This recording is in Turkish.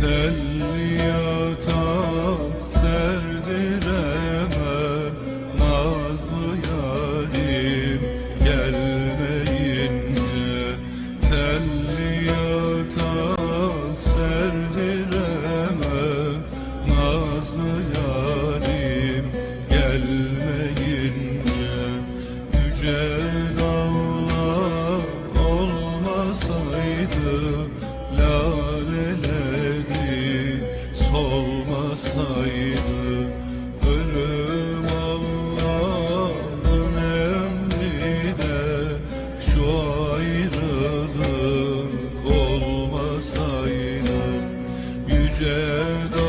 Tel yatak serdiremem Nazlı yarim gelmeyince. Tel yatak serdiremem Nazlı yarim gelmeyince. Yüce dağlar olmasaydı yüce.